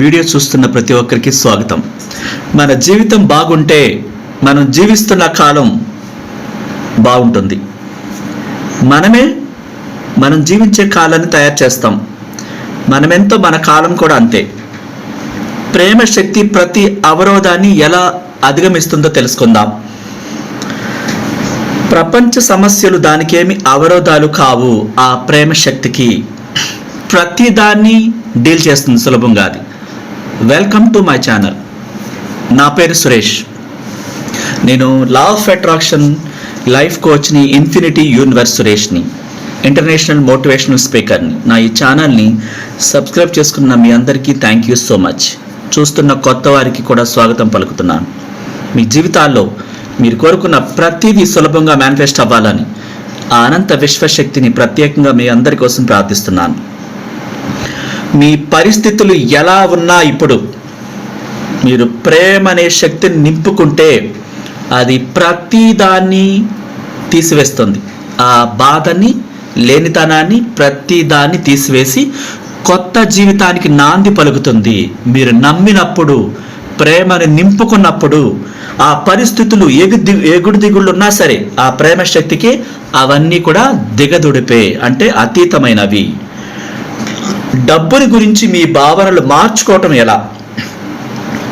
Video చూస్తున్న ప్రతి ఒక్కరికి స్వాగతం. మన జీవితం బాగుంటే మనం జీవిస్తున్న కాలం బాగుంటుంది. మనమే మనం జీవించే కాలాన్ని తయారు చేస్తాం. మనమెంతో మన కాలం కూడా అంతే. ప్రేమ శక్తి ప్రతి అవరోధాన్ని ఎలా అధిగమిస్తుందో తెలుసుకుందాం. ప్రపంచ సమస్యలు దానికేమి అవరోధాలు కావు. ఆ ప్రేమ శక్తికి ప్రతిదాన్ని డీల్ చేస్తుంది సులభంగా అది. వెల్కమ్ టు మై ఛానల్ నా పేరు సురేష్. నేను లా ఆఫ్ అట్రాక్షన్ లైఫ్ కోచ్ని ఇన్ఫినిటీ యూనివర్స్ సురేష్ని ఇంటర్నేషనల్ మోటివేషనల్ స్పీకర్ని నా ఈ ఛానల్ని సబ్స్క్రైబ్ చేసుకున్న మీ అందరికీ థ్యాంక్ యూ సో మచ్ చూస్తున్న కొత్త వారికి కూడా స్వాగతం పలుకుతున్నాను. మీ జీవితాల్లో మీరు కోరుకున్న ప్రతిదీ సులభంగా మేనిఫెస్ట్ అవ్వాలని ఆ అనంత విశ్వశక్తిని ప్రత్యేకంగా మీ అందరి కోసం ప్రార్థిస్తున్నాను. మీ పరిస్థితులు ఎలా ఉన్నా ఇప్పుడు మీరు ప్రేమ అనే శక్తిని నింపుకుంటే అది ప్రతిదాన్ని తీసివేస్తుంది. ఆ బాధని లేనితనాన్ని ప్రతిదాన్ని తీసివేసి కొత్త జీవితానికి నాంది పలుకుతుంది. మీరు నమ్మినప్పుడు ప్రేమను నింపుకున్నప్పుడు ఆ పరిస్థితులు ఎగు ఎగుడు దిగుళ్ళు ఉన్నా సరే ఆ ప్రేమ శక్తికి అవన్నీ కూడా దిగదుడిపే అంటే అతీతమైనవి. డబ్బుని గురించి మీ భావనలు మార్చుకోవటం ఎలా?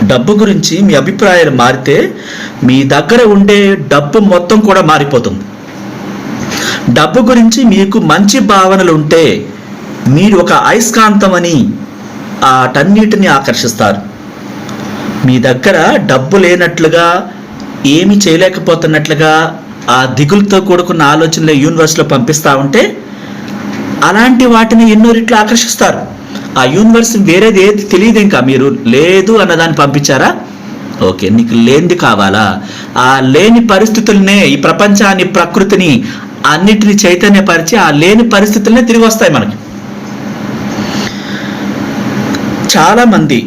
డబ్బు గురించి మీ అభిప్రాయాలు మారితే మీ దగ్గర ఉండే డబ్బు మొత్తం కూడా మారిపోతుంది. డబ్బు గురించి మీకు మంచి భావనలు ఉంటే మీరు ఒక అయస్కాంతం అని ఆటన్నిటిని ఆకర్షిస్తారు. మీ దగ్గర డబ్బు లేనట్లుగా ఏమి చేయలేకపోతున్నట్లుగా ఆ దిగులతో కూడుకున్న ఆలోచనలు యూనివర్స్లో పంపిస్తూ ఉంటే అలాంటి వాటిని ఎన్నో రెట్లు ఆకర్షిస్తారు. ఆ యూనివర్స్ వేరేది ఏది తెలియదు ఇంకా. మీరు లేదు అన్నదాన్ని పంపించారా? ఓకే నీకు లేనిది కావాలా? ఆ లేని పరిస్థితులనే ఈ ప్రపంచాన్ని ప్రకృతిని అన్నిటిని చైతన్యపరిచి ఆ లేని పరిస్థితులనే తిరిగి వస్తాయి మనకి. చాలామంది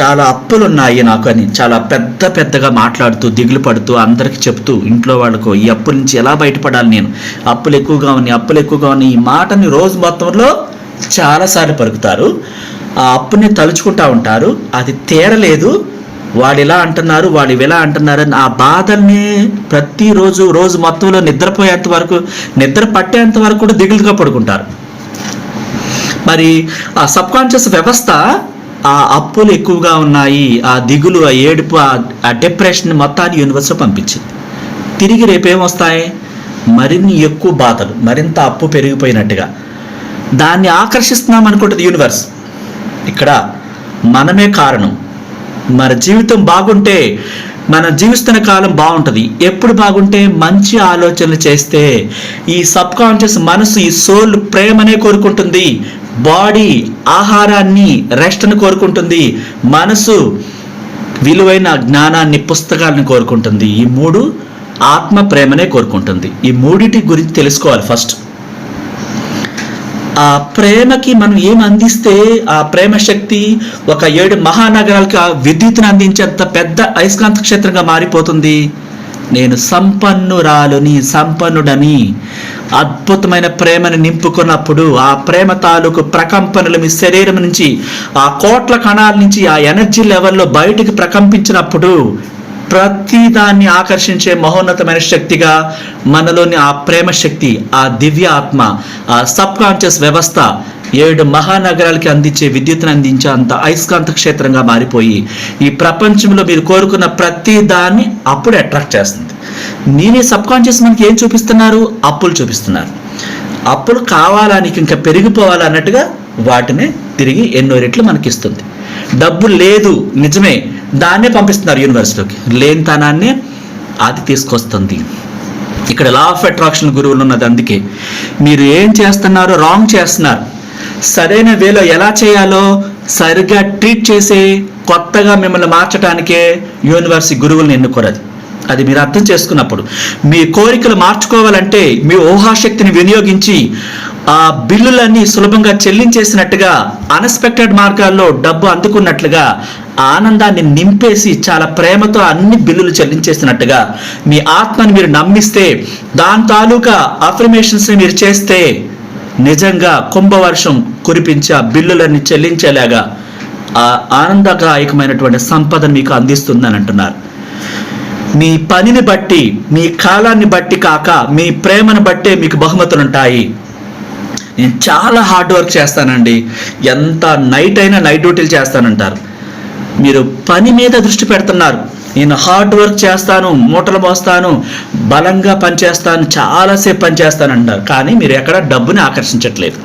చాలా అప్పులు ఉన్నాయి నాకు అని. చాలా పెద్ద పెద్దగా మాట్లాడుతూ దిగులు పడుతూ అందరికి చెప్తూ ఇంట్లో వాళ్ళకు ఈ అప్పుల నుంచి ఎలా బయటపడాలి నేను? అప్పులు ఎక్కువగా ఉన్నాయి అప్పులు ఎక్కువగా ఉన్నాయి. ఈ మాటని రోజు మొత్తంలో చాలాసార్లు పలుకుతారు. ఆ అప్పుని తలుచుకుంటా ఉంటారు. అది తీరలేదు. వాడు ఇలా అంటున్నారు వాళ్ళు ఇలా అంటున్నారు అని ఆ బాధల్ని ప్రతిరోజు రోజు మొత్తంలో నిద్రపోయేంత వరకు నిద్ర పట్టేంత వరకు కూడా దిగులుగా పడుకుంటారు. మరి ఆ సబ్ కాన్షియస్ వ్యవస్థ ఆ అప్పులు ఎక్కువగా ఉన్నాయి ఆ దిగులు ఆ ఏడుపు ఆ- ఆ డిప్రెషన్ మొత్తాన్ని యూనివర్స్లో పంపించింది. తిరిగి రేపేమొస్తాయి? మరిన్ని ఎక్కువ బాధలు మరింత అప్పు పెరిగిపోయినట్టుగా. దాన్ని ఆకర్షిస్తున్నాం అనుకుంటుంది యూనివర్స్ ఇక్కడ మనమే కారణం. మన జీవితం బాగుంటే మనం జీవిస్తున్న కాలం బాగుంటుంది. ఎప్పుడు బాగుంటే మంచి ఆలోచనలు చేస్తే ఈ సబ్ కాన్షియస్ మనసు ఈ సోల్ ప్రేమనే కోరుకుంటుంది. బాడీ ఆహారాన్ని రెస్ట్ని కోరుకుంటుంది. మనసు విలువైన జ్ఞానాన్ని పుస్తకాలను కోరుకుంటుంది. ఈ మూడు ఆత్మ ప్రేమనే కోరుకుంటుంది. ఈ మూడిటి గురించి తెలుసుకోవాలి ఫస్ట్. ఆ ప్రేమకి మనం ఏం అందిస్తే ఆ ప్రేమ శక్తి ఒక ఏడు మహానగరాలకి ఆ విద్యుత్తును అందించేంత పెద్ద అయస్కాంత క్షేత్రంగా మారిపోతుంది. నేను సంపన్నురాలుని సంపన్నుడని అద్భుతమైన ప్రేమను నింపుకున్నప్పుడు ఆ ప్రేమ తాలూకు ప్రకంపనలు మీ శరీరం నుంచి ఆ కోట్ల కణాల నుంచి ఆ ఎనర్జీ లెవెల్లో బయటికి ప్రకంపించినప్పుడు ప్రతి దాన్ని ఆకర్షించే మహోన్నతమైన శక్తిగా మనలోని ఆ ప్రేమ శక్తి ఆ దివ్య ఆత్మ ఆ సబ్ కాన్షియస్ వ్యవస్థ ఏడు మహానగరాలకి అందించే విద్యుత్ను అందించే అంత అయస్కాంత క్షేత్రంగా మారిపోయి ఈ ప్రపంచంలో మీరు కోరుకున్న ప్రతి దాన్ని అప్పుడు అట్రాక్ట్ చేస్తుంది. నేనే సబ్ కాన్షియస్ మనకి ఏం చూపిస్తున్నారు? అప్పులు చూపిస్తున్నారు. అప్పులు కావాలానికి ఇంకా పెరిగిపోవాలి అన్నట్టుగా వాటిని తిరిగి ఎన్నో రెట్లు మనకి ఇస్తుంది. డబ్బు లేదు నిజమే దాన్నే పంపిస్తున్నారు యూనివర్స్లోకి లేనితనాన్ని అది తీసుకొస్తుంది. ఇక్కడ లా ఆఫ్ అట్రాక్షన్ గురువులు ఉన్నది అందుకే. మీరు ఏం చేస్తున్నారో రాంగ్ చేస్తున్నారు. సరైన వేలో ఎలా చేయాలో సరిగ్గా ట్రీట్ చేసి కొత్తగా మిమ్మల్ని మార్చడానికే యూనివర్సిటీ గురువులను ఎన్నుకోరది. అది మీరు అర్థం చేసుకున్నప్పుడు. మీ కోరికలు మార్చుకోవాలంటే మీ ఊహాశక్తిని వినియోగించి ఆ బిల్లులన్నీ సులభంగా చెల్లించేసినట్టుగా అన్ఎక్స్పెక్టెడ్ మార్గాల్లో డబ్బు అందుకున్నట్లుగా ఆనందాన్ని నింపేసి చాలా ప్రేమతో అన్ని బిల్లులు చెల్లించేసినట్టుగా మీ ఆత్మని మీరు నమ్మిస్తే దాని తాలూకా అఫర్మేషన్స్ని మీరు చేస్తే నిజంగా కుంభవర్షం కురిపించి ఆ బిల్లులన్నీ చెల్లించేలాగా ఆ ఆనందదాయకమైనటువంటి సంపదను మీకు అందిస్తుందని అంటున్నారు. మీ పనిని బట్టి మీ కాలాన్ని బట్టి కాక మీ ప్రేమను బట్టే మీకు బహుమతులు ఉంటాయి నేను చాలా హార్డ్ వర్క్ చేస్తానండి. ఎంత నైట్ అయినా నైట్ డ్యూటీలు చేస్తానంటారు. మీరు పని మీద దృష్టి పెడుతున్నారు. నేను హార్డ్ వర్క్ చేస్తాను మూటలు మోస్తాను బలంగా పనిచేస్తాను చాలాసేపు పనిచేస్తాను అంటారు కానీ మీరు ఎక్కడ డబ్బుని ఆకర్షించట్లేదు.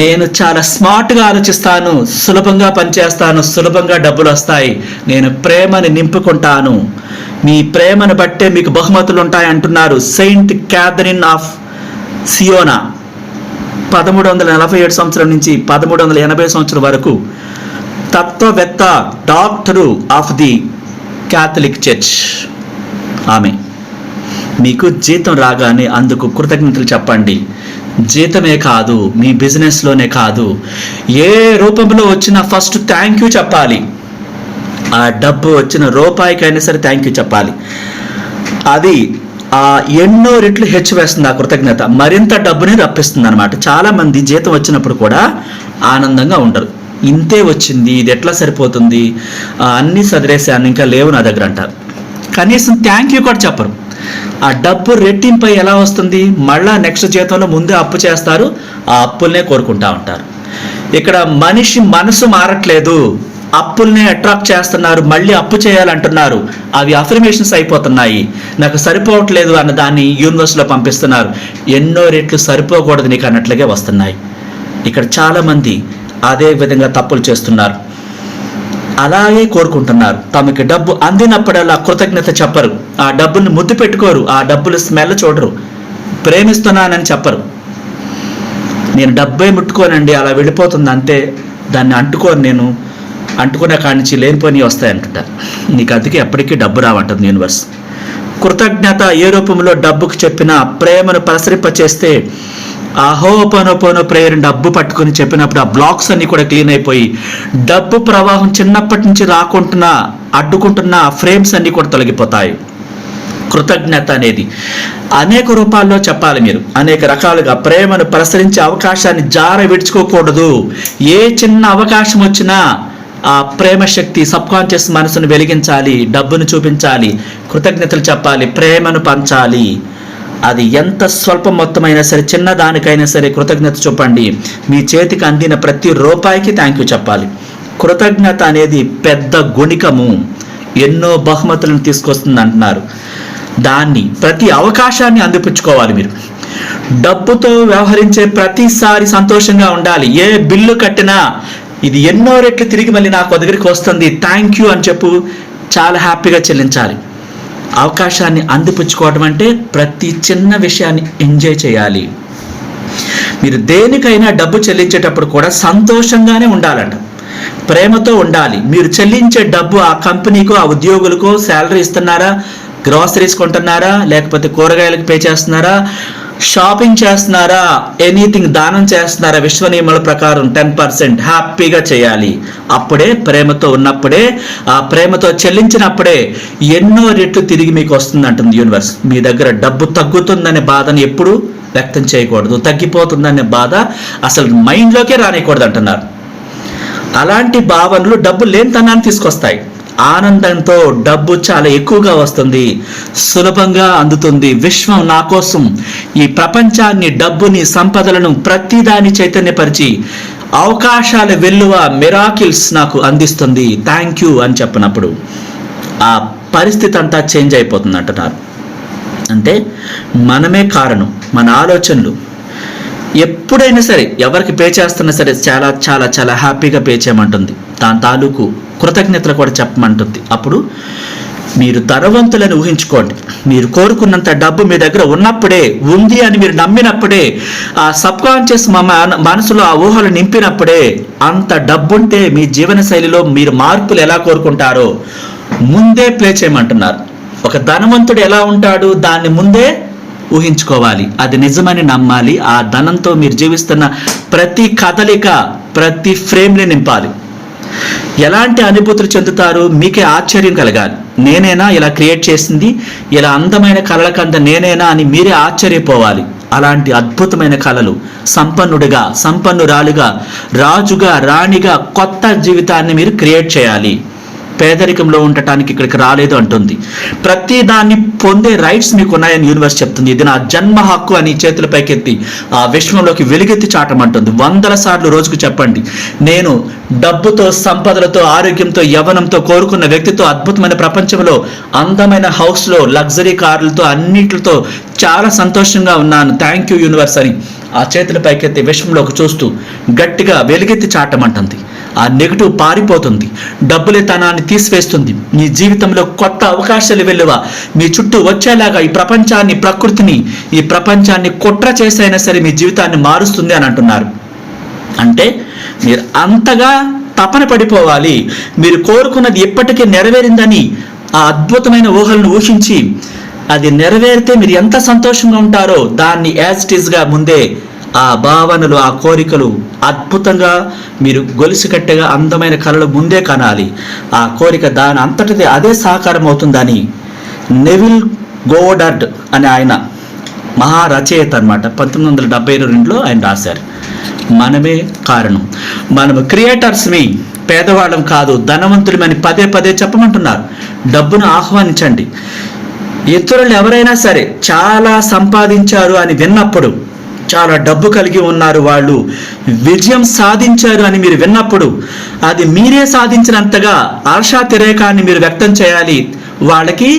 నేను చాలా స్మార్ట్గా ఆలోచిస్తాను సులభంగా పనిచేస్తాను సులభంగా డబ్బులు వస్తాయి. నేను ప్రేమని నింపుకుంటాను. మీ ప్రేమను బట్టే మీకు బహుమతులు ఉంటాయి అంటున్నారు సెయింట్ క్యాథరిన్ ఆఫ్ సియోనా. పదమూడు వందల నలభై ఏడు సంవత్సరం నుంచి పదమూడు వందల ఎనభై సంవత్సరం వరకు తత్వవేత్త doctor of the Catholic church. ఆమె మీకు జీతం రాగానే అందుకు కృతజ్ఞతలు చెప్పండి. జీతమే కాదు మీ బిజినెస్లోనే కాదు. ఏ రూపంలో వచ్చినా ఫస్ట్ థ్యాంక్ యూ చెప్పాలి. ఆ డబ్బు వచ్చిన రూపాయికైనా సరే థ్యాంక్ యూ చెప్పాలి. అది ఆ ఎన్నో రెట్లు హెచ్చు వేస్తుంది ఆ కృతజ్ఞత. మరింత డబ్బుని రప్పిస్తుంది అనమాట చాలా మంది జీతం వచ్చినప్పుడు కూడా ఆనందంగా ఉండరు. ఇంతే వచ్చింది ఇది ఎట్లా సరిపోతుంది? అన్నీ సదిరేసాను ఇంకా లేవు నా దగ్గర అంటారు కనీసం థ్యాంక్ యూ కూడా చెప్పరు. ఆ డబ్బు రెట్టింపై ఎలా వస్తుంది? మళ్ళా నెక్స్ట్ జీతంలో ముందే అప్పు చేస్తారు ఆ అప్పుల్నే కోరుకుంటా ఉంటారు. ఇక్కడ మనిషి మనసు మారట్లేదు. అప్పుల్నే అట్రాక్ట్ చేస్తున్నారు మళ్ళీ అప్పు చేయాలంటున్నారు. అవి అఫర్మేషన్స్ అయిపోతున్నాయి. నాకు సరిపోవట్లేదు అన్న దాన్ని యూనివర్స్లో పంపిస్తున్నారు. ఎన్నో రెట్లు సరిపోకూడదు నీకు అన్నట్లుగా వస్తున్నాయి. ఇక్కడ చాలామంది అదే విధంగా తప్పులు చేస్తున్నారు. అలాగే కోరుకుంటున్నారు. తమకి డబ్బు అందినప్పుడల్లా కృతజ్ఞత చెప్పరు. ఆ డబ్బుల్ని ముద్దు పెట్టుకోరు. ఆ డబ్బులు స్మెల్ చూడరు. ప్రేమిస్తున్నానని చెప్పరు. నేను డబ్బే ముట్టుకోనండి అలా వెళ్ళిపోతుంది అంతే. దాన్ని అంటుకోను నేను. అంటుకునే కాడి నుంచి లేనిపోని వస్తాయంటుంటారు నీకు అందుకే ఎప్పటికీ డబ్బు రావంటుంది యూనివర్స్. కృతజ్ఞత ఏ రూపంలో డబ్బుకు చెప్పిన ప్రేమను ప్రసరింపచేస్తే ఆ హోపనోపోనో ప్రేయర్ డబ్బు పట్టుకొని చెప్పినప్పుడు ఆ బ్లాక్స్ అన్ని కూడా క్లీన్ అయిపోయి డబ్బు ప్రవాహం చిన్నప్పటి నుంచి రాకుంటున్న అడ్డుకుంటున్న ఫ్రేమ్స్ అన్ని కూడా తొలగిపోతాయి. కృతజ్ఞత అనేది. అనేక రూపాల్లో చెప్పాలి మీరు. అనేక రకాలుగా ప్రేమను ప్రసరించే అవకాశాన్ని జార విడుచుకోకూడదు. ఏ చిన్న అవకాశం వచ్చినా ఆ ప్రేమ శక్తి సబ్ కాన్షియస్ మనసును వెలిగించాలి డబ్బును చూపించాలి కృతజ్ఞతలు చెప్పాలి ప్రేమను పంచాలి. అది ఎంత స్వల్ప మొత్తమైనా సరే చిన్న దానికైనా సరే కృతజ్ఞత చూపండి. మీ చేతికి అందిన ప్రతి రూపాయికి థ్యాంక్ యూ చెప్పాలి. కృతజ్ఞత అనేది పెద్ద గుణికము. ఎన్నో బహుమతులను తీసుకొస్తుంది అంటున్నారు. దాన్ని ప్రతి అవకాశాన్ని అందిపుచ్చుకోవాలి మీరు. డబ్బుతో వ్యవహరించే ప్రతిసారి సంతోషంగా ఉండాలి. ఏ బిల్లు కట్టినా ఇది ఎన్నో రెట్లు తిరిగి మళ్ళీ నాకు దగ్గరికి వస్తుంది. థ్యాంక్ యూ అని చెప్పు చాలా హ్యాపీగా చెల్లించాలి. అవకాశాన్ని అందిపుచ్చుకోవడం అంటే ప్రతి చిన్న విషయాన్ని ఎంజాయ్ చేయాలి. మీరు దేనికైనా డబ్బు చెల్లించేటప్పుడు కూడా సంతోషంగానే ఉండాలంట. ప్రేమతో ఉండాలి. మీరు చెల్లించే డబ్బు ఆ కంపెనీకో ఆ ఉద్యోగులకో శాలరీ ఇస్తున్నారా? గ్రాసరీస్ కొంటున్నారా? లేకపోతే కూరగాయలకు పే చేస్తున్నారా? షాపింగ్ చేస్తున్నారా? ఎనీథింగ్ దానం చేస్తున్నారా? విశ్వ నియమాల ప్రకారం టెన్ పర్సెంట్ హ్యాపీగా చేయాలి. అప్పుడే ప్రేమతో ఉన్నప్పుడే ఆ ప్రేమతో చెల్లించినప్పుడే ఎన్నో రెట్లు తిరిగి మీకు వస్తుంది అంటుంది యూనివర్స్. మీ దగ్గర డబ్బు తగ్గుతుందనే బాధను ఎప్పుడు వ్యక్తం చేయకూడదు. తగ్గిపోతుందనే బాధ అసలు మైండ్లోకే రానియకూడదు అంటున్నారు అలాంటి భావనలు డబ్బు లేనితనాన్ని తీసుకొస్తాయి. ఆనందంతో డబ్బు చాలా ఎక్కువగా వస్తుంది సులభంగా అందుతుంది. విశ్వం నా కోసం ఈ ప్రపంచాన్ని డబ్బుని సంపదలను ప్రతిదాని చైతన్యపరిచి అవకాశాల వెల్లువ మిరాకిల్స్ నాకు అందిస్తుంది. థ్యాంక్ యూ అని చెప్పినప్పుడు ఆ పరిస్థితి అంతా చేంజ్ అయిపోతుంది అంటున్నారు. అంటే మనమే కారణం మన ఆలోచనలు. ఎప్పుడైనా సరే ఎవరికి పే చేస్తున్నా సరే చాలా చాలా చాలా హ్యాపీగా పే చేయమంటుంది. దాని తాలూకు కృతజ్ఞతలు కూడా చెప్పమంటుంది. అప్పుడు మీరు ధనవంతులని ఊహించుకోండి. మీరు కోరుకున్నంత డబ్బు మీ దగ్గర ఉన్నప్పుడే ఉంది అని మీరు నమ్మినప్పుడే ఆ సబ్ కాన్షియస్ మనసులో ఆ ఊహలు నింపినప్పుడే అంత డబ్బుంటే మీ జీవన శైలిలో మీరు మార్పులు ఎలా కోరుకుంటారో ముందే ప్లే చేయమంటున్నారు. ఒక ధనవంతుడు ఎలా ఉంటాడు దాన్ని ముందే ఊహించుకోవాలి. అది నిజమని నమ్మాలి. ఆ ధనంతో మీరు జీవిస్తున్న ప్రతి కదలిక ప్రతి ఫ్రేమ్ని నింపాలి. ఎలాంటి అనుభూతులు చెందుతారు మీకే ఆశ్చర్యం కలగాలి. నేనేనా ఇలా క్రియేట్ చేసింది? ఇలా అందమైన కళల కంద నేనేనా అని మీరే ఆశ్చర్యపోవాలి. అలాంటి అద్భుతమైన కళలు సంపన్నుడిగా సంపన్నురాలుగా రాజుగా రాణిగా కొత్త జీవితాన్ని మీరు క్రియేట్ చేయాలి. పేదరికంలో ఉండటానికి ఇక్కడికి రాలేదు అంటుంది. ప్రతి దాన్ని పొందే రైట్స్ మీకు ఉన్నాయని యూనివర్స్ చెప్తుంది. ఇది నా జన్మ హక్కు అని చేతుల పైకెత్తి ఆ విశ్వంలోకి వెలుగెత్తి చాటమంటుంది వందల సార్లు రోజుకు చెప్పండి. నేను డబ్బుతో సంపదలతో ఆరోగ్యంతో యవనంతో కోరుకున్న వ్యక్తితో అద్భుతమైన ప్రపంచంలో అందమైన హౌస్లో లగ్జరీ కార్లతో అన్నిటితో చాలా సంతోషంగా ఉన్నాను. థ్యాంక్ యూ యూనివర్స్ అని ఆ చేతుల పైకెత్తి విశ్వంలోకి చూస్తూ గట్టిగా వెలుగెత్తి చాటమంటుంది ఆ నెగిటివ్ పారిపోతుంది. డబ్బులేతనాన్ని తీసివేస్తుంది. మీ జీవితంలో కొత్త అవకాశాలు వెలువ మీ చుట్టూ వచ్చేలాగా ఈ ప్రపంచాన్ని ప్రకృతిని ఈ ప్రపంచాన్ని కుట్ర చేసైనా సరే మీ జీవితాన్ని మారుస్తుంది అని అంటున్నారు. అంటే మీరు అంతగా తపన పడిపోవాలి. మీరు కోరుకున్నది ఎప్పటికీ నెరవేరిందని ఆ అద్భుతమైన ఊహలను ఊహించి అది నెరవేరితే మీరు ఎంత సంతోషంగా ఉంటారో దాన్ని యాజ్ ఇట్ ఈస్గా ముందే ఆ భావనలు ఆ కోరికలు అద్భుతంగా మీరు గొలుసు కట్టెగా అందమైన కళలు ముందే కనాలి. ఆ కోరిక దాని అంతటిది అదే సహకారం అవుతుందని నెవిల్ గోడర్డ్ అనే ఆయన మహారచయిత అనమాట పంతొమ్మిది వందల డెబ్బై రెండులో ఆయన రాశారు. మనమే కారణం. మనము క్రియేటర్స్ని పేదవాళ్ళం కాదు ధనవంతులమని పదే పదే చెప్పమంటున్నారు. డబ్బును ఆహ్వానించండి. ఇతరులు ఎవరైనా సరే చాలా సంపాదించారు అని విన్నప్పుడు చాలా డబ్బు కలిగి ఉన్నారు వాళ్ళు. విజయం సాధించారు అని మీరు విన్నప్పుడు అది మీరే సాధించినంతగా ఆశాతిరేకాన్ని మీరు వ్యక్తం చేయాలి. వాళ్ళకి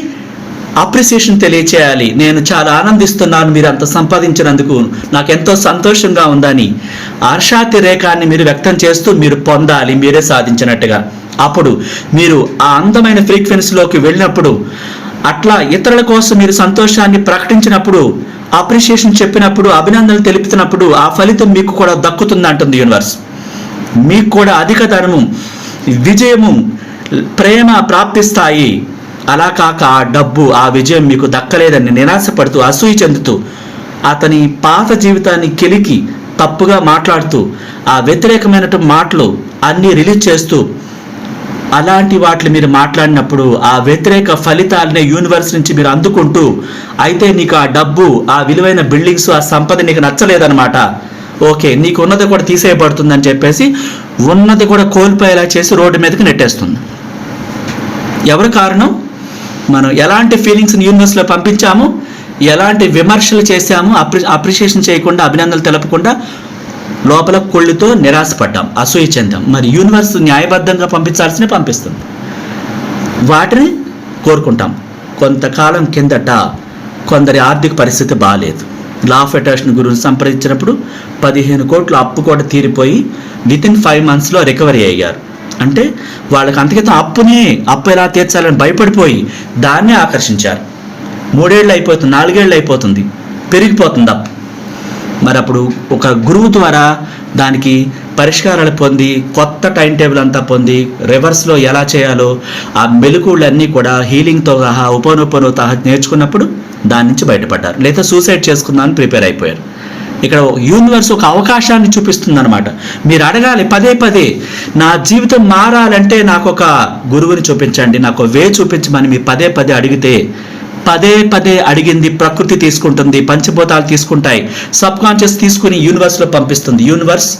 అప్రిసియేషన్ తెలియచేయాలి. నేను చాలా ఆనందిస్తున్నాను మీరు అంత సంపాదించినందుకు. నాకు ఎంతో సంతోషంగా ఉందని ఆశాతిరేకాన్ని మీరు వ్యక్తం చేస్తూ మీరు పొందాలి మీరే సాధించినట్టుగా. అప్పుడు మీరు ఆ అందమైన ఫ్రీక్వెన్సీలోకి వెళ్ళినప్పుడు అట్లా ఇతరుల కోసం మీరు సంతోషాన్ని ప్రకటించినప్పుడు అప్రిషియేషన్ చెప్పినప్పుడు అభినందనలు తెలుపుతున్నప్పుడు ఆ ఫలితం మీకు కూడా దక్కుతుంది అంటుంది యూనివర్స్. మీకు కూడా అధిక ధనము విజయము ప్రేమ ప్రాప్తిస్తాయి. అలా కాక ఆ డబ్బు ఆ విజయం మీకు దక్కలేదని నిరాశపడుతూ అసూయ చెందుతూ అతని పాత జీవితాన్ని కెలికి తప్పుగా మాట్లాడుతూ ఆ వ్యతిరేకమైనటువంటి మాటలు అన్నీ రిలీజ్ చేస్తూ అలాంటి వాటిని మీరు మాట్లాడినప్పుడు ఆ వ్యతిరేక ఫలితాలనే యూనివర్స్ నుంచి మీరు అందుకుంటూ అయితే నీకు ఆ డబ్బు ఆ విలువైన బిల్డింగ్స్ ఆ సంపద నీకు నచ్చలేదన్నమాట. ఓకే నీకు ఉన్నది కూడా తీసేయబడుతుందని చెప్పేసి ఉన్నది కూడా కోల్పోయేలా చేసి రోడ్డు మీదకి నెట్టేస్తుంది. ఎవరు కారణం? మనం ఎలాంటి ఫీలింగ్స్ని యూనివర్స్లో పంపించాము? ఎలాంటి విమర్శలు చేశాము? అప్రి అప్రిషియేషన్ చేయకుండా అభినందనలు తెలపకుండా లోపల కొళ్ళుతో నిరాశపడ్డాం అసూయ చెందాం మరి యూనివర్స్ న్యాయబద్ధంగా పంపించాల్సిన పంపిస్తుంది. వాటిని కోరుకుంటాం. కొంతకాలం కిందట కొందరి ఆర్థిక పరిస్థితి బాగాలేదు లా ఫెడరేషన్ గురించి సంప్రదించినప్పుడు పదిహేను కోట్ల అప్పు కూడా తీరిపోయి విత్ ఇన్ ఫైవ్ మంత్స్లో రికవరీ అయ్యారు. అంటే వాళ్ళకి అంతకితం అప్పునే అప్పు ఎలా తీర్చాలని భయపడిపోయి దాన్నే ఆకర్షించారు. మూడేళ్ళు అయిపోతుంది నాలుగేళ్ళు అయిపోతుంది. పెరిగిపోతుంది అప్పు. మరి అప్పుడు ఒక గురువు ద్వారా దానికి పరిష్కారాలు పొంది కొత్త టైం టేబుల్ అంతా పొంది రివర్స్లో ఎలా చేయాలో ఆ మెలకువలన్నీ కూడా హీలింగ్తో సహా ఉపనోపనో సహా నేర్చుకున్నప్పుడు దాని నుంచి బయటపడ్డారు. లేదా సూసైడ్ చేసుకుందామని ప్రిపేర్ అయిపోయారు. ఇక్కడ యూనివర్స్ ఒక అవకాశాన్ని చూపిస్తుంది అనమాట మీరు అడగాలి పదే పదే నా జీవితం మారాలంటే నాకు ఒక గురువుని చూపించండి నాకు వే చూపించమని మీ పదే పదే అడిగితే పదే పదే అడిగింది ప్రకృతి తీసుకుంటుంది పంచభూతాలు తీసుకుంటాయి. సబ్ కాన్షియస్ తీసుకుని యూనివర్స్లో పంపిస్తుంది. యూనివర్స్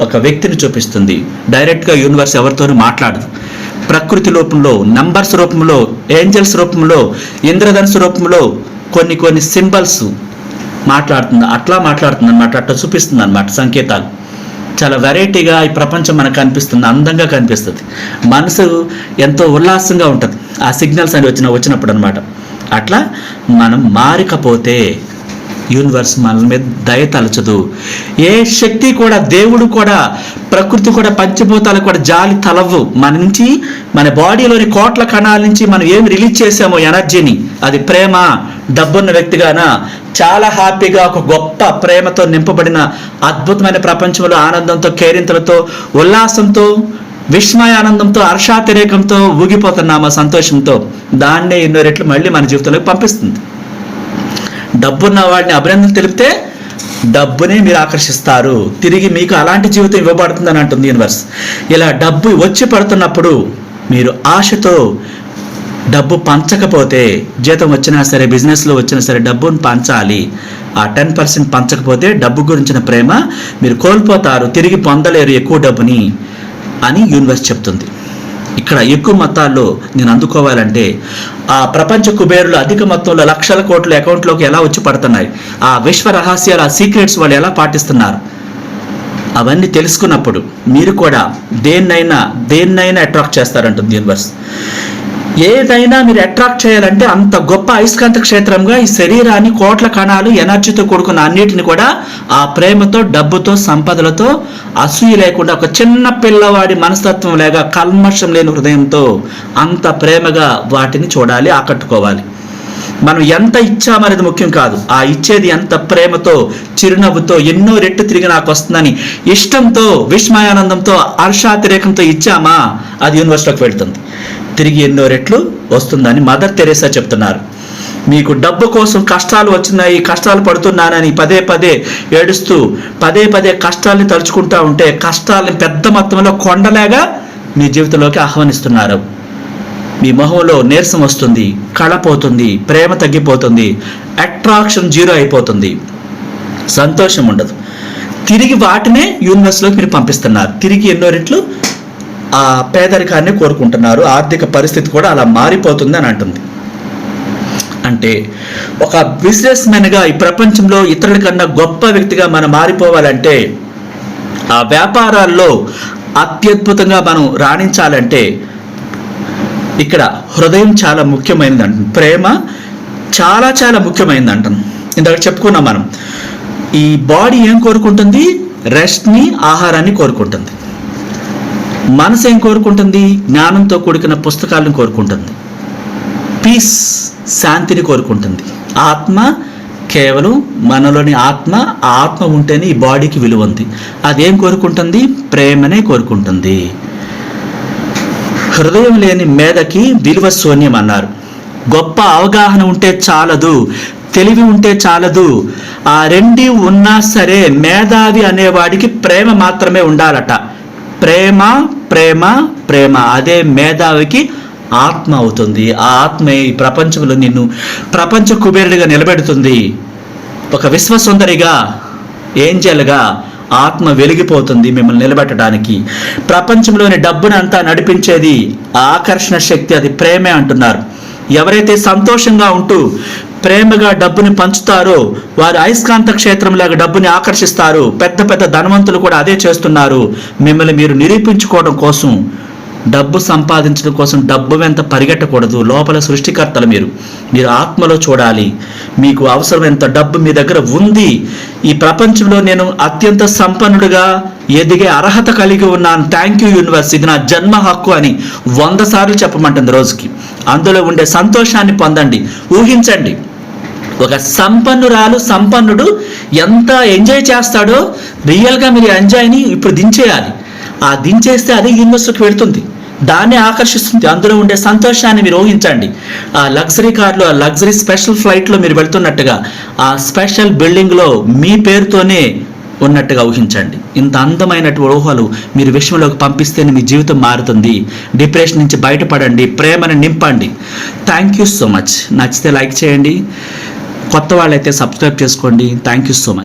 ఒక వ్యక్తిని చూపిస్తుంది. డైరెక్ట్గా యూనివర్స్ ఎవరితోనూ మాట్లాడదు. ప్రకృతి రూపంలో నంబర్స్ రూపంలో ఏంజల్స్ రూపంలో ఇంద్రధనుసు రూపంలో కొన్ని కొన్ని సింబల్స్ మాట్లాడుతుంది. అట్లా మాట్లాడుతుంది అనమాట అట్లా చూపిస్తుంది అనమాట సంకేతాలు. చాలా వెరైటీగా ఈ ప్రపంచం మనకు కనిపిస్తుంది. అందంగా కనిపిస్తుంది. మనసు ఎంతో ఉల్లాసంగా ఉంటుంది. ఆ సిగ్నల్స్ అని వచ్చిన వచ్చినప్పుడు అనమాట అట్లా మనం మారకపోతే యూనివర్స్ మన మీద దయ తలచదు. ఏ శక్తి కూడా దేవుడు కూడా ప్రకృతి కూడా పంచభూతాలు కూడా జాలి తలవు మన నుంచి మన బాడీలోని కోట్ల కణాల నుంచి మనం ఏమి రిలీజ్ చేసామో ఎనర్జీని అది ప్రేమ డబ్బున్న వ్యక్తిగానా? చాలా హ్యాపీగా ఒక గొప్ప ప్రేమతో నింపబడిన అద్భుతమైన ప్రపంచంలో ఆనందంతో కేరింతలతో ఉల్లాసంతో విస్మయ ఆనందంతో హర్షాతిరేకంతో ఊగిపోతున్నామా సంతోషంతో దాన్నే ఎన్నో రెట్లు మళ్ళీ మన జీవితంలోకి పంపిస్తుంది. డబ్బున్న వాడిని అభినందన తెలిపితే డబ్బునే మీరు ఆకర్షిస్తారు. తిరిగి మీకు అలాంటి జీవితం ఇవ్వబడుతుందని అంటుంది యూనివర్స్. ఇలా డబ్బు వచ్చి పడుతున్నప్పుడు మీరు ఆశతో డబ్బు పంచకపోతే జీతం వచ్చినా సరే బిజినెస్లో వచ్చినా సరే డబ్బును పంచాలి. ఆ టెన్ పర్సెంట్ పంచకపోతే డబ్బు గురించిన ప్రేమ మీరు కోల్పోతారు. తిరిగి పొందలేరు ఎక్కువ డబ్బుని. అని యూనివర్స్ చెప్తుంది. ఇక్కడ ఎక్కువ మొత్తాల్లో నేను అందుకోవాలంటే ఆ ప్రపంచ కుబేరులు అధిక మొత్తంలో లక్షల కోట్ల అకౌంట్లోకి ఎలా వచ్చి పడుతున్నాయి? ఆ విశ్వ రహస్యాలు ఆ సీక్రెట్స్ వాళ్ళు ఎలా పాటిస్తున్నారు? అవన్నీ తెలుసుకున్నప్పుడు మీరు కూడా దేన్నైనా దేన్నైనా అట్రాక్ట్ చేస్తారంటుంది యూనివర్స్ ఏదైనా మీరు అట్రాక్ట్ చేయాలంటే అంత గొప్ప అయస్కాంత క్షేత్రంగా ఈ శరీరాన్ని కోట్ల కణాలు ఎనర్జీతో కూడుకున్న అన్నిటిని కూడా ఆ ప్రేమతో డబ్బుతో సంపదలతో అసూయ లేకుండా ఒక చిన్న పిల్లవాడి మనస్తత్వం లేక కల్మషం లేని హృదయంతో అంత ప్రేమగా వాటిని చూడాలి ఆకట్టుకోవాలి. మనం ఎంత ఇచ్చామనేది ముఖ్యం కాదు. ఆ ఇచ్చేది ఎంత ప్రేమతో చిరునవ్వుతో ఎన్నో రెట్టు తిరిగి నాకు వస్తుందని ఇష్టంతో విస్మయానందంతో హర్షాతిరేకంతో ఇచ్చామా? అది యూనివర్సిటీలోకి వెళ్తుంది. తిరిగి ఎన్నో రెట్లు వస్తుందని మదర్ తెరేసా చెప్తున్నారు. మీకు డబ్బు కోసం కష్టాలు వచ్చినాయి కష్టాలు పడుతున్నానని పదే పదే ఏడుస్తూ పదే పదే కష్టాల్ని తలుచుకుంటూ ఉంటే కష్టాలని పెద్ద మొత్తంలో కొండలాగా మీ జీవితంలోకి ఆహ్వానిస్తున్నారు. మీ మొహంలో నీరసం వస్తుంది కళ పోతుంది ప్రేమ తగ్గిపోతుంది అట్రాక్షన్ జీరో అయిపోతుంది. సంతోషం ఉండదు. తిరిగి వాటినే యూనివర్స్లోకి మీరు పంపిస్తున్నారు. తిరిగి ఎన్నో రెట్లు ఆ పేదరికాన్ని కోరుకుంటున్నారు. ఆర్థిక పరిస్థితి కూడా అలా మారిపోతుంది అని అంటుంది. అంటే ఒక బిజినెస్గా ఈ ప్రపంచంలో ఇతరుల కన్నా గొప్ప వ్యక్తిగా మనం మారిపోవాలంటే ఆ వ్యాపారాల్లో అత్యద్భుతంగా మనం రాణించాలంటే ఇక్కడ హృదయం చాలా ముఖ్యమైనది అంటుంది. ప్రేమ చాలా చాలా ముఖ్యమైనది అంటాను ఇందాక చెప్పుకున్నాం మనం. ఈ బాడీ ఏం కోరుకుంటుంది? రెస్ట్ని ఆహారాన్ని కోరుకుంటుంది. మనసు ఏం కోరుకుంటుంది? జ్ఞానంతో కూడుకున్న పుస్తకాలను కోరుకుంటుంది. పీస్ శాంతిని కోరుకుంటుంది. ఆత్మ కేవలం మనలోని ఆత్మ ఆ ఆత్మ ఉంటేనే ఈ బాడీకి విలువ ఉంది. అదేం కోరుకుంటుంది? ప్రేమనే కోరుకుంటుంది. హృదయం లేని మేధకి విలువ శూన్యం అన్నారు. గొప్ప అవగాహన ఉంటే చాలదు. తెలివి ఉంటే చాలదు. ఆ రెండి ఉన్నా సరే మేధావి అనేవాడికి ప్రేమ మాత్రమే ఉండాలట. ప్రేమ ప్రేమ ప్రేమ అదే మేధావికి ఆత్మ అవుతుంది. ఆ ఆత్మే ఈ ప్రపంచంలో నిన్ను ప్రపంచ కుబేరుడిగా నిలబెడుతుంది. ఒక విశ్వసుందరిగా ఏంజల్గా ఆత్మ వెలిగిపోతుంది మిమ్మల్ని నిలబెట్టడానికి. ప్రపంచంలోని డబ్బును అంతా నడిపించేది ఆ ఆకర్షణ శక్తి అది ప్రేమే అంటున్నారు. ఎవరైతే సంతోషంగా ఉంటూ ప్రేమగా డబ్బుని పంచుతారో వారు అయస్కాంత క్షేత్రంలాగా డబ్బుని ఆకర్షిస్తారు. పెద్ద పెద్ద ధనవంతులు కూడా అదే చేస్తున్నారు. మిమ్మల్ని మీరు నిరూపించుకోవడం కోసం డబ్బు సంపాదించడం కోసం డబ్బు వెంత పరిగెట్టకూడదు. లోపల సృష్టికర్తలు మీరు. మీరు ఆత్మలో చూడాలి. మీకు అవసరం ఎంత డబ్బు మీ దగ్గర ఉంది. ఈ ప్రపంచంలో నేను అత్యంత సంపన్నుడిగా ఎదిగే అర్హత కలిగి ఉన్నాను. థ్యాంక్ యూ యూనివర్స్ ఇది నా జన్మ హక్కు అని వంద సార్లు చెప్పమంటుంది రోజుకి. అందులో ఉండే సంతోషాన్ని పొందండి. ఊహించండి. ఒక సంపన్నురాలు సంపన్నుడు ఎంత ఎంజాయ్ చేస్తాడో రియల్గా మీరు ఎంజాయ్ని ఇప్పుడు దించేయాలి. ఆ దించేస్తే అదే యూనివర్స్కి వెళుతుంది. దాన్ని ఆకర్షిస్తుంది. అందులో ఉండే సంతోషాన్ని మీరు ఊహించండి. ఆ లగ్జరీ కార్లో ఆ లగ్జరీ స్పెషల్ ఫ్లైట్లో మీరు వెళ్తున్నట్టుగా ఆ స్పెషల్ బిల్డింగ్లో మీ పేరుతోనే ఉన్నట్టుగా ఊహించండి. ఇంత అందమైనటువంటి ఊహలు మీరు విషయంలోకి పంపిస్తేనే మీ జీవితం మారుతుంది. డిప్రెషన్ నుంచి బయటపడండి. ప్రేమను నింపండి. థ్యాంక్ యూ సో మచ్ నచ్చితే లైక్ చేయండి. కొత్త వాళ్ళైతే సబ్స్క్రైబ్ చేసుకోండి. Thank you so much